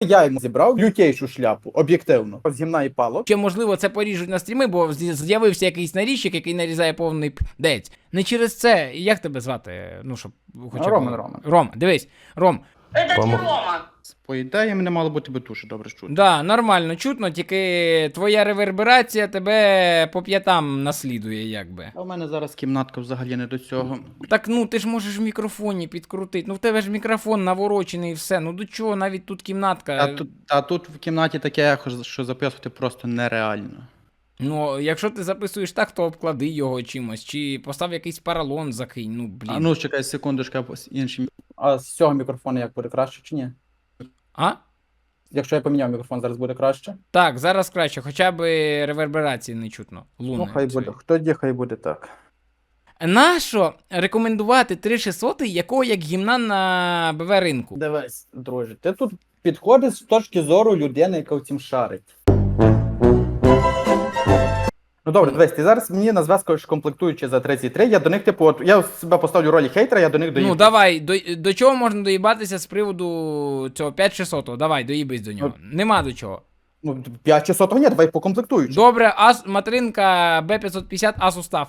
Я йому зібрав лютейшу шляпу, об'єктивно. З гімна і палок. Чи можливо це поріжуть на стріми, бо з'явився якийсь наріжчик, який нарізає повний пдець. Не через це. Як тебе звати? Ну, щоб хоча б. Роман, Роман. Рома, дивись, Ром, Це не Рома. По ідеї, мене мало бути би дуже добре чути. да, нормально чутно, тільки твоя реверберація тебе по п'ятам наслідує, якби. А в мене зараз кімнатка взагалі не до цього. Так ну ти ж можеш в мікрофоні підкрутити. Ну в тебе ж мікрофон наворочений і все. Ну до чого навіть тут кімнатка. А тут, а тут в кімнаті таке ехо, що записувати просто нереально. Ну, якщо ти записуєш так, то обклади його чимось, чи постав якийсь паралон закинь. Ну блін. А ну чекай секундочку, а з. А з цього мікрофона як буде краще чи ні? А? Якщо я поміняв мікрофон, зараз буде краще. Так, зараз краще, хоча б реверберації не чутно. Луни. ну, хай цієї. буде. є, хай буде так. Нащо рекомендувати 3600, якого як гімна на БВ ринку? Дивись, друже, ти тут підходиш з точки зору людини, яка в цім шарить. Ну добре, дивись, ти зараз мені назвеш комплектуючи за 33, я до них, типу, от я себе поставлю в ролі хейтера, я до них доїду. Ну давай, до, до чого можна доїбатися з приводу цього 5600? Давай, доїбись до нього. Нема до чого. Ну, 5 чи ні, давай по комплектуючи. Добре, ас, материнка Б550 Asus став.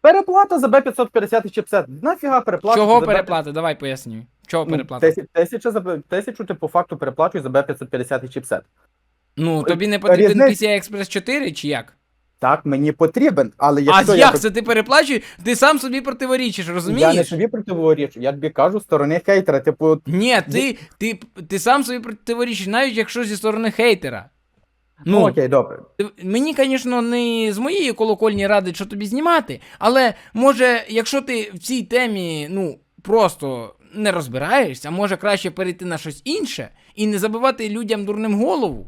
Переплата за B550 і чипсет. Нафіга переплата? Чого за переплати? Давай пояснюй. Чого Ну, переплата? тисяч- Тисяча за Б- тисячу ти по факту переплачуєш за B550 і чипсет. Ну, тобі не потрібен різниця- PCI Express 4 чи як? Так, мені потрібен, але А як я... це ти переплачуєш? Ти сам собі противорічиш, розумієш? Я не собі противорічу, я тобі кажу сторони хейтера, типу, Ні, ти, ти, ти сам собі противорічиш, навіть якщо зі сторони хейтера. ну Ну, окей, добре. Мені, звісно, не з моєї колокольні радить, що тобі знімати, але може, якщо ти в цій темі, ну, просто не розбираєшся, може краще перейти на щось інше і не забивати людям дурним голову.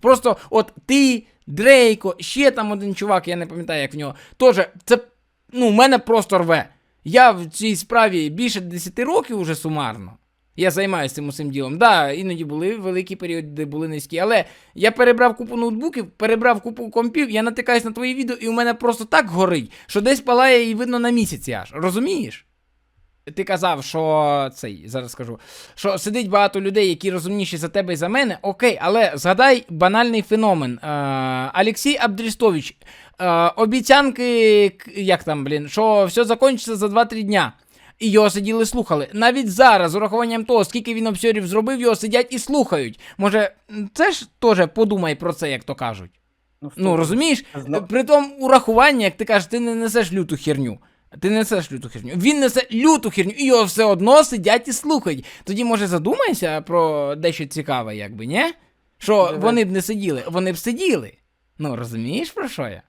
Просто от ти, Дрейко, ще там один чувак, я не пам'ятаю, як в нього, теж це, ну, мене просто рве. Я в цій справі більше 10 років уже сумарно. Я займаюся цим усім ділом. Да, іноді були великі періоди, де були низькі, але я перебрав купу ноутбуків, перебрав купу компів, я натикаюсь на твої відео, і у мене просто так горить, що десь палає і видно на місяці аж. Розумієш? Ти казав, що цей, зараз скажу, що сидить багато людей, які розумніші за тебе і за мене. Окей, але згадай банальний феномен. Е, Олексій Абдрістович, е, обіцянки, як там, блін, що все закінчиться за 2-3 дня. І його сиділи слухали. Навіть зараз, з урахуванням того, скільки він обсьорів зробив, його сидять і слухають. Може, це ж теж подумай про це, як то кажуть. Ну, розумієш? Зна- При тому урахуванні, як ти кажеш, ти не несеш люту херню. Ти несеш люту херню. Він несе люту херню, і його все одно сидять і слухають. Тоді, може, задумайся про дещо цікаве, якби, ні? Що Дивись. вони б не сиділи, вони б сиділи. Ну, розумієш про що я?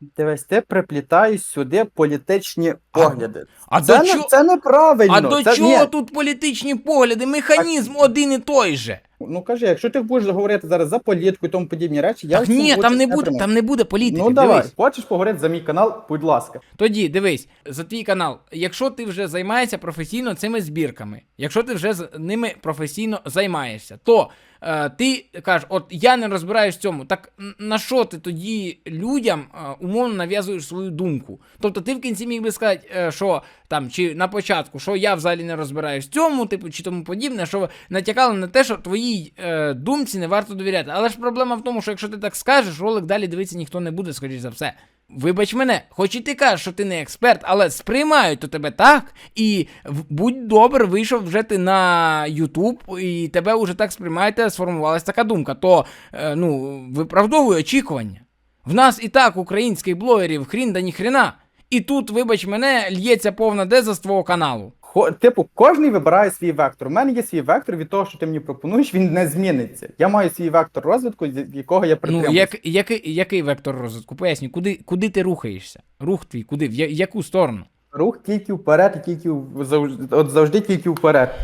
Дивись, ти приплітаєш сюди політичні погляди. А це, до не, чого- це неправильно. А до це, чого ні. тут політичні погляди? Механізм один і той же. Ну кажи, якщо ти будеш говорити зараз за політику і тому подібні речі, я так ні, там не буде, прийму. там не буде політики. Ну давай, дивись. хочеш поговорити за мій канал, будь ласка. Тоді дивись, за твій канал, якщо ти вже займаєшся професійно цими збірками, якщо ти вже з ними професійно займаєшся, то е, ти кажеш, от я не розбираюсь в цьому. Так на що ти тоді людям е, умовно нав'язуєш свою думку? Тобто ти в кінці міг би сказати, е, що там чи на початку, що я взагалі не розбираюсь в цьому, типу, чи тому подібне, що натякали на те, що твоїй е, думці не варто довіряти. Але ж проблема в тому, що якщо ти так скажеш, ролик далі дивитися ніхто не буде, скоріш за все. Вибач мене, хоч і ти кажеш, що ти не експерт, але сприймають то тебе так, і будь добр, вийшов вже ти на Ютуб, і тебе вже так сприймають, та сформувалася така думка. То е, ну, виправдовує очікування. В нас і так українських блогерів хрін да ніхрена. І тут, вибач мене, л'ється повна деза з твого каналу. Хо, типу, кожен вибирає свій вектор. У мене є свій вектор від того, що ти мені пропонуєш, він не зміниться. Я маю свій вектор розвитку, якого я Ну, як, який, який вектор розвитку? Поясню, куди, куди ти рухаєшся? Рух твій, куди? В я- яку сторону? Рух тільки вперед, тільки завжди, от завжди тільки вперед.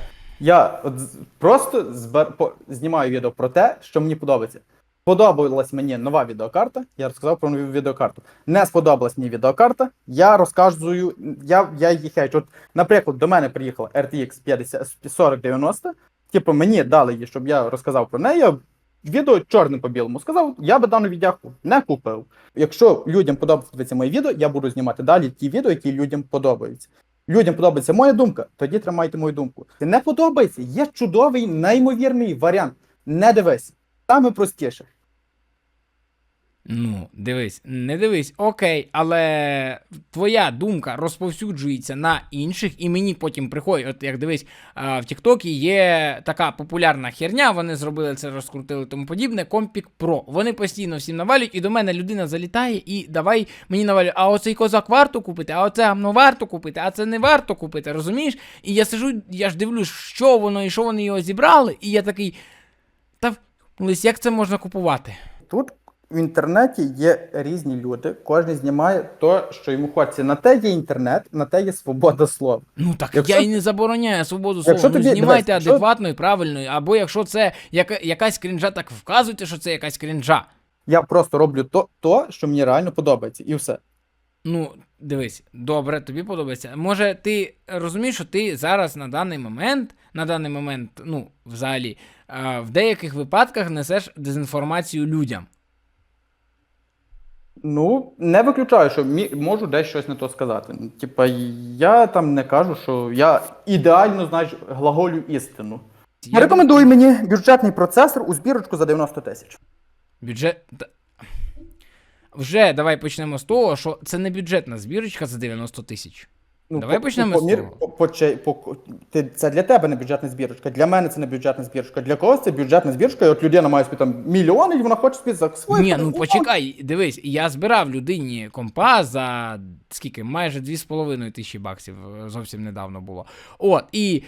Я от просто збер, по, знімаю відео про те, що мені подобається. Сподобалась мені нова відеокарта, я розказав про нову відеокарту. Не сподобалась мені відеокарта, я розказую, я, я її хейчу. От, наприклад, до мене приїхала RTX 50, 4090, типу мені дали її, щоб я розказав про неї. Відео чорним по білому сказав, я би дану віддяку не купив. Якщо людям подобається моє відео, я буду знімати далі ті відео, які людям подобаються. Людям подобається моя думка, тоді тримайте мою думку. Не подобається, є чудовий, неймовірний варіант. не дивись. Саме простіше. Ну, дивись, не дивись, окей, але твоя думка розповсюджується на інших, і мені потім приходить, от як дивись, в Тіктокі є така популярна херня, вони зробили це, розкрутили тому подібне. Компік Про. Вони постійно всім навалюють, і до мене людина залітає і давай мені навалює, а оцей козак варто купити, а оце гамно варто купити, а це не варто купити, розумієш? І я сижу, я ж дивлюсь, що воно і що вони його зібрали, і я такий. Лись, як це можна купувати? Тут в інтернеті є різні люди, кожен знімає то, що йому хочеться. На те є інтернет, на те є свобода слова. Ну так Якщо- я і не забороняю свободу Якщо слова. Ну, тобі- знімайте якщо- адекватно і правильно, або якщо це яка, якась крінжа, так вказуйте, що це якась крінжа. Я просто роблю то, то, що мені реально подобається, і все. Ну, дивись, добре, тобі подобається. Може, ти розумієш, що ти зараз на даний момент, на даний момент, ну, взагалі, в деяких випадках несеш дезінформацію людям. Ну, не виключаю, що мі- можу десь щось не то сказати. Типа, я там не кажу, що я ідеально знаєш, глаголю істину. Я Рекомендую мені бюджетний процесор у збірочку за 90 тисяч. Бюджет. Вже давай почнемо з того, що це не бюджетна збірочка за 90 тисяч. Ну, Давай по- почнемо по, з того. По, по, по, ти, це для тебе не бюджетна збірочка, для мене це не бюджетна збірочка. Для когось це бюджетна збірочка, і от людина має собі там мільйони, і вона хоче собі за свої. Ні, ну почекай, дивись, я збирав людині компа за скільки? Майже 2,5 тисячі баксів е, зовсім недавно було. От, і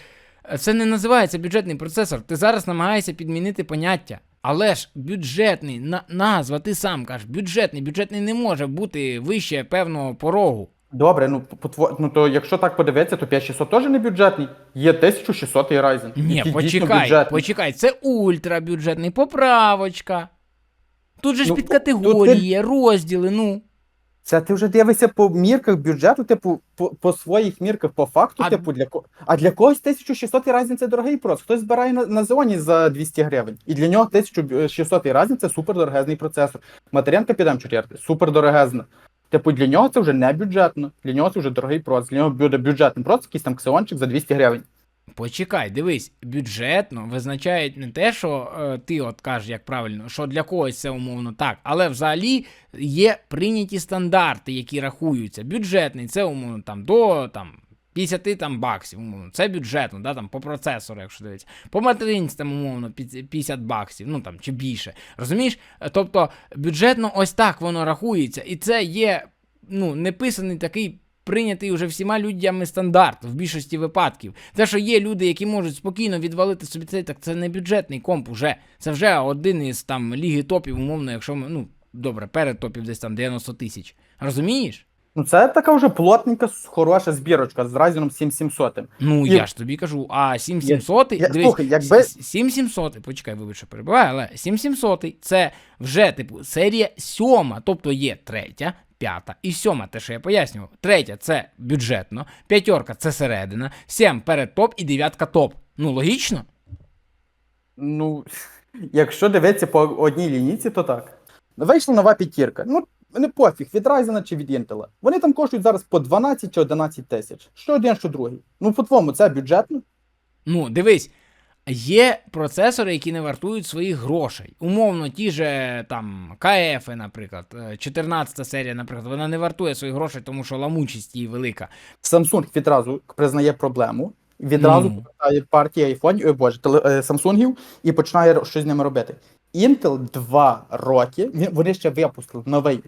це не називається бюджетний процесор. Ти зараз намагаєшся підмінити поняття. Але ж бюджетний на, назва, ти сам кажеш, бюджетний, бюджетний не може бути вище певного порогу. Добре, ну, по, ну то якщо так подивитися, то 5600 теж не бюджетний. Є 1600 Ryzen. Ні, почекай, почекай, це ультрабюджетний, поправочка. Тут же ж Ну, під категорії, є, розділи, ну. Це ти вже дивишся по мірках бюджету, типу, по, по своїх мірках, по факту, А- типу, для ко... А для когось 1600 Ryzen це дорогий процес. Хтось збирає на, на зоні за 200 гривень. І для нього 1600 Ryzen це супер дорогезний процесор. Материнка підемо чотирти, супер дорогезна. Типу, для нього це вже не бюджетно. Для нього це вже дорогий процес. Для нього буде бюджетний процес, якийсь там ксіончик за 200 гривень. Почекай, дивись, бюджетно визначають не те, що е, ти от кажеш, як правильно, що для когось це умовно так, але взагалі є прийняті стандарти, які рахуються. Бюджетний це умовно там до там. 50 там баксів, умовно, це бюджетно, да, там, по процесору, якщо дивитися. По материнці там, умовно, 50 баксів, ну там, чи більше. Розумієш? Е, Тобто, бюджетно ось так воно рахується. І це є, ну, неписаний такий прийнятий уже всіма людьми стандарт в більшості випадків. Те, що є люди, які можуть спокійно відвалити собі цей, так це не бюджетний комп уже. Це вже один із там ліги топів, умовно, якщо ми, ну, добре, перед топів десь там 90 тисяч. Розумієш? Ну, це така вже плотненька, хороша збірочка з Ryzen 7700. Ну, І- я ж тобі кажу, а 7700, Я- дивись, слухай, якби- 7700, почекай, вибач, що перебуваю, але 7700 це вже, типу, серія сьома, тобто є третя, п'ята і сьома, те, що я пояснював. Третя це бюджетно, п'ятерка це середина, сім перед топ і дев'ятка топ. Ну, логічно? Ну, якщо дивитися по одній лінійці, то так. Вийшла нова п'ятірка. Ну, не пофіг, від Ryzen чи від Intel. Вони там коштують зараз по 12 чи 11 тисяч. Що один, що другий. Ну, по-твоєму, це бюджетно. Ну, дивись, є процесори, які не вартують своїх грошей. Умовно, ті же там КФ, наприклад, е, 14 серія, наприклад, вона не вартує своїх грошей, тому що ламучість її велика. Samsung відразу признає проблему, відразу Ну. повертає партії айфонів, ой боже, теле, е, Samsungів і починає щось з ними робити. Intel два роки, вони ще випустили новий,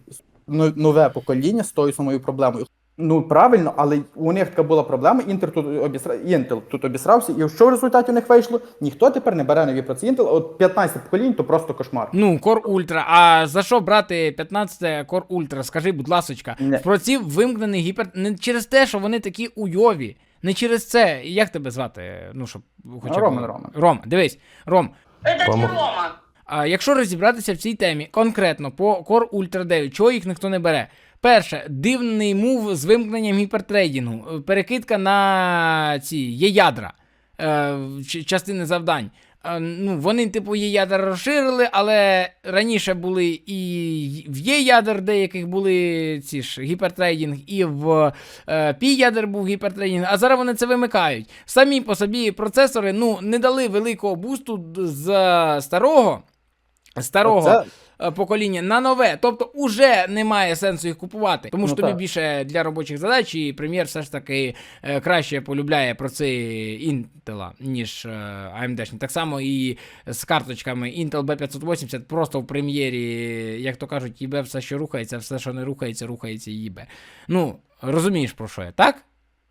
ну- нове покоління з тою самою проблемою. Ну правильно, але у них така була проблема. Intel тут обісра... Intel тут обісрався, і що в результаті у них вийшло? Ніхто тепер не бере нові проці Intel. От 15 поколінь то просто кошмар. Ну, Core Ultra. А за що брати 15 Core Ultra? Скажи, будь ласочка, Не. в проці вимкнений гіпер. Не через те, що вони такі уйові. Не через це. Як тебе звати? Ну, щоб хоча б. Роман, Роман. Рома, дивись, Ром. Рома. А якщо розібратися в цій темі конкретно по Core Ultra 9, чого їх ніхто не бере? Перше, дивний мув з вимкненням гіпертрейдингу, е, перекидка на ці є ядра, е, частини завдань. А, Ну, вони, типу, є ядер розширили, але раніше були і в є ядер деяких були ці ж гіпертрейдинг, і в е, пі ядер був гіпертрейдинг, а зараз вони це вимикають. Самі по собі процесори ну, не дали великого бусту з е, старого. Старого Оце- е, покоління на нове. Тобто уже немає сенсу їх купувати. Тому що Ну, тобі так. більше для робочих задач, і прем'єр все ж таки е, краще полюбляє процеси Intel, ніж е, AMD. Так само і з карточками Intel B580 просто в прем'єрі, як то кажуть, їбе все, що рухається, все, що не рухається, рухається їбе. Ну, розумієш про що я, так?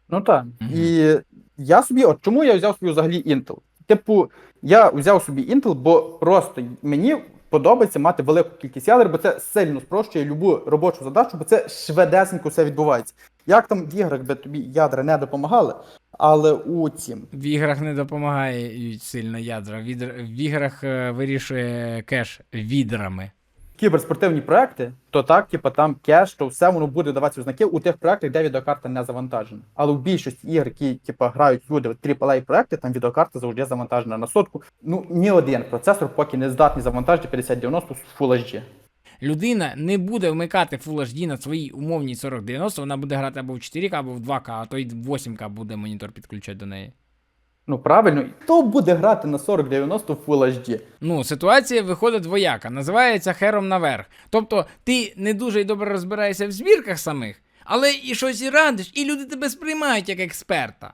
Ну так. Мгм. І я собі, от чому я взяв собі взагалі Intel? Типу, я взяв собі Intel, бо просто мені подобається мати велику кількість ядер, бо це сильно спрощує любу робочу задачу, бо це швидесенько все відбувається. Як там в іграх би тобі ядра не допомагали, але у цім. В іграх не допомагає сильно ядра. В іграх е, вирішує кеш відрами. Кіберспортивні проекти, то так, типу, там кеш, то все воно буде давати знаки у тих проектах, де відеокарта не завантажена. Але в більшості ігр, які типу, грають люди в AAA проекти, там відеокарта завжди завантажена на сотку. Ну ні один процесор поки не здатний завантажити 5090 з Full HD. Людина не буде вмикати Full HD на своїй умовній 4090, вона буде грати або в 4К, або в 2К, а то й 8К буде монітор підключати до неї. Ну правильно, хто буде грати на 4090 в Full HD? Ну, ситуація виходить двояка, називається хером наверх. Тобто, ти не дуже й добре розбираєшся в збірках самих, але і щось і радиш, і люди тебе сприймають як експерта.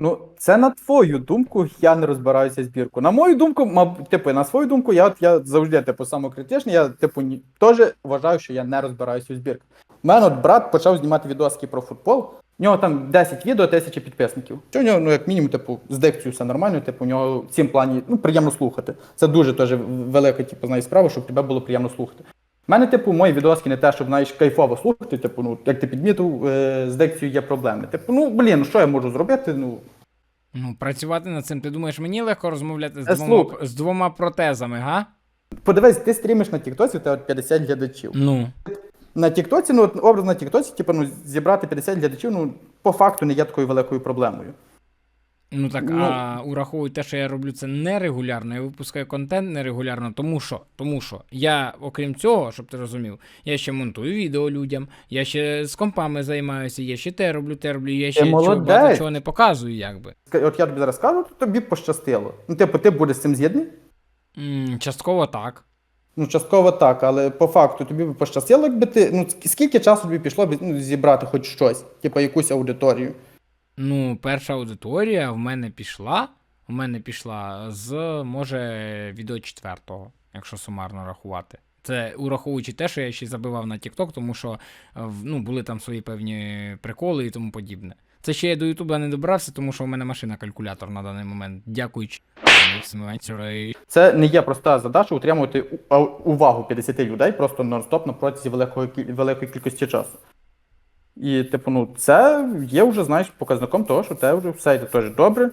Ну, це на твою думку, я не розбираюся в збірку. На мою думку, мабуть, типу, на свою думку, я, от- я завжди типу, самокритичний, я типу, ні, теж вважаю, що я не розбираюся у збірках. У мене от брат почав знімати відоски про футбол. У нього там 10 відео, тисячі підписників. Що у нього, ну, як мінімум, типу, з дикцією все нормально, типу, у нього в цім плані ну, приємно слухати. Це дуже теж велика, типу, знаєш, справа, щоб тебе було приємно слухати. У мене, типу, мої відоски не те, щоб знаєш, кайфово слухати. Типу, ну, як ти підмітив, е, з дикцією є проблеми. Типу, ну блін, що я можу зробити? Ну, Ну, працювати над цим. Ти думаєш, мені легко розмовляти з Е, двома, з двома протезами, га? Подивись, ти стрімиш на Тіктоці, у тебе 50 глядачів. Ну. На Тіктоці, ну образ на Тіктоці, типу, ну, зібрати 50 глядачів, ну, по факту не є такою великою проблемою. Ну так, Ну. а ураховуй те, що я роблю це нерегулярно, я випускаю контент нерегулярно, тому що, тому що я, окрім цього, щоб ти розумів, я ще монтую відео людям, я ще з компами займаюся, я ще те роблю, те роблю, я ще чого, багато чого не показую, якби. От я тобі зараз кажу, то тобі пощастило. Ну, типу, ти будеш з цим згідний? Частково так. Ну, частково так, але по факту тобі б пощастило, якби ти. Ну, скільки часу тобі пішло ну, зібрати хоч щось, типу якусь аудиторію. Ну, перша аудиторія в мене пішла. У мене пішла з, може, відео четвертого, якщо сумарно рахувати. Це ураховуючи те, що я ще забивав на TikTok, тому що ну, були там свої певні приколи і тому подібне. Це ще я до Ютуба не добрався, тому що у мене машина калькулятор на даний момент. Дякуючи. Це не є проста задача утримувати увагу 50 людей просто нон-стоп на протязі великої, великої кількості часу. І, типу, ну, це є вже, знаєш, показником того, що те вже все йде теж добре.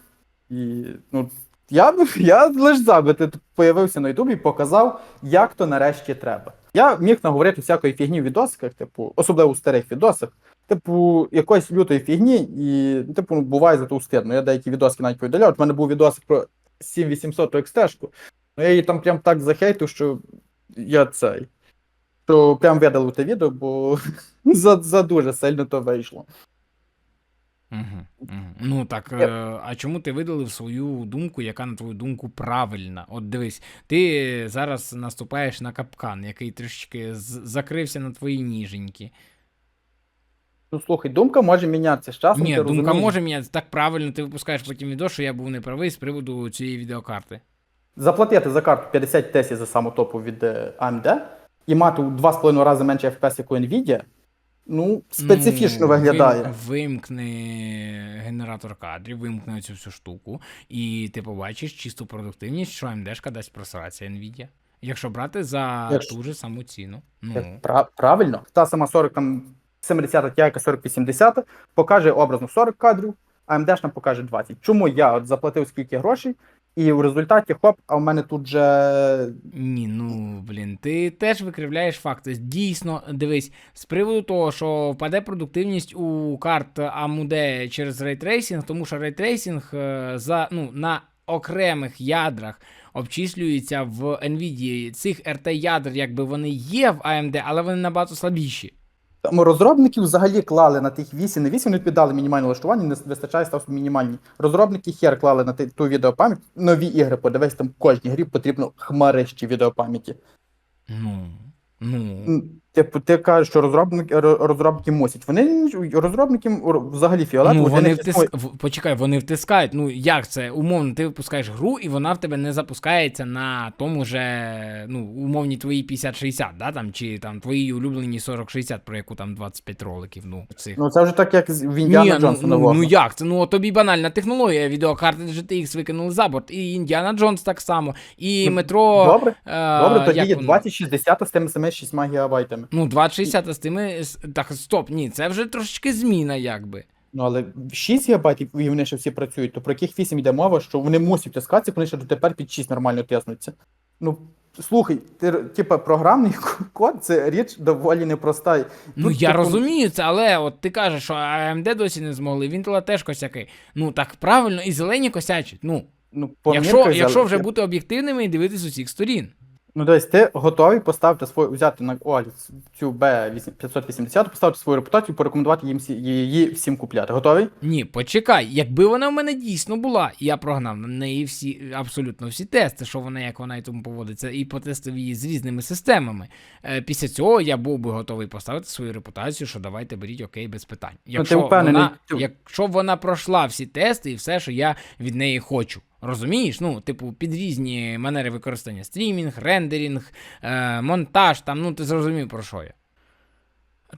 І, ну, я, я лише за, ти появився на Ютубі і показав, як то нарешті треба. Я міг наговорити всякої фігні в відосиках, типу, особливо у старих відосах, типу, якоїсь лютої фігні, і, ну, типу, ну, буває за то стидно. Я деякі відоски навіть повідаляв. От в мене був відосик про 7800 екстежку. Ну, я її там прям так захейтив, що я цей. Що прям видалив те відео, бо за, за дуже сильно то вийшло. Угу, угу. Ну так, е, а чому ти видалив свою думку, яка на твою думку правильна? От дивись, ти зараз наступаєш на капкан, який трішки з- закрився на твої ніженьки. Ну, слухай, думка може мінятися з часом. Ні, ти думка розумієш. може мінятися так правильно, ти випускаєш потім відео, що я був неправий з приводу цієї відеокарти. Заплатити за карту 50 тисяч за саму топу від е, AMD і мати у 2,5 рази менше FPS, як у Nvidia, ну, специфічно Ну, виглядає. вим- Вимкни генератор кадрів, вимкни цю всю штуку, і ти побачиш чисту продуктивність, що AMD дасть просратися Nvidia. Якщо брати за Якщо- ту же саму ціну. Ну. Правильно. Та сама 40 там 70 Ti, 4080 покаже образно 40 кадрів, а ж нам покаже 20. Чому я от заплатив скільки грошей, і в результаті хоп, а в мене тут же Ні, ну блін, ти теж викривляєш факти. Дійсно, дивись, з приводу того, що впаде продуктивність у карт AMD через рейтрейсінг, тому що рейтрейсінг е, за ну на окремих ядрах обчислюються в Nvidia. Цих RT ядер, якби вони є в AMD, але вони набагато слабіші. Там розробників взагалі клали на тих 8 на 8, вони піддали мінімальне влаштування, не вистачає став мінімальні. Розробники хер клали на ту відеопам'ять. Нові ігри, подивись, там кожній грі потрібно хмарищі відеопам'яті. Ну. Ну. Типу, ти кажеш, що розробники, ро- розробники мусять. Вони розробники взагалі фіолетово. Ну, вони них втиск... існує- Почекай, вони втискають. Ну як це? Умовно, ти випускаєш гру, і вона в тебе не запускається на тому же, ну, умовні твої 50-60, да, там, чи там твої улюблені 40-60, про яку там 25 роликів. Ну, цих. Ну це вже так, як в Індіана Ні, Джонса ну, ну, ну як це? Ну тобі банальна технологія. Відеокарти GTX викинули за борт, і Індіана Джонс так само, і Ну, метро. Добре, е, добре, тоді є воно? 2060 з тими самими 6 гігабайтами. Ну, 2060 з тими. Так, стоп, ні, це вже трошечки зміна, якби. Ну, але 6 гігабайтів, і вони ще всі працюють, то про яких 8 йде мова, що вони мусять тискатися, вони ще дотепер під 6 нормально тиснуться. Ну, слухай, ти, типа, програмний код це річ доволі непроста. Ну я типу, розумію це, але от ти кажеш, що AMD досі не змогли, Intel теж косяки. Ну так правильно, і зелені косячать. Ну, Ну, якщо, якщо вже бути об'єктивними і дивитись з усіх сторін. Ну, десь ти готовий поставити свою, взяти на о, цю B580, поставити свою репутацію, порекомендувати їм всі- її всім купляти. Готовий? Ні, почекай, якби вона в мене дійсно була, і я прогнав на неї всі абсолютно всі тести, що вона, як вона і тому поводиться, і потестив її з різними системами. Е, після цього я був би готовий поставити свою репутацію, що давайте беріть окей без питань. Якщо, впевнений, вона, ти- якщо вона пройшла всі тести і все, що я від неї хочу. Розумієш? Ну, типу, під різні манери використання стрімінг, рендерінг, е, монтаж, там, ну ти зрозумів про що я.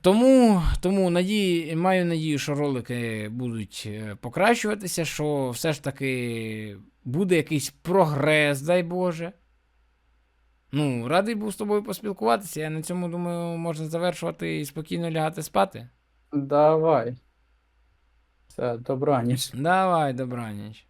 Тому, тому надії, маю надію, що ролики будуть е, покращуватися, що все ж таки буде якийсь прогрес, дай Боже. Ну, радий був з тобою поспілкуватися. Я на цьому думаю, можна завершувати і спокійно лягати спати. Давай. Все, добраніч. Давай, добраніч.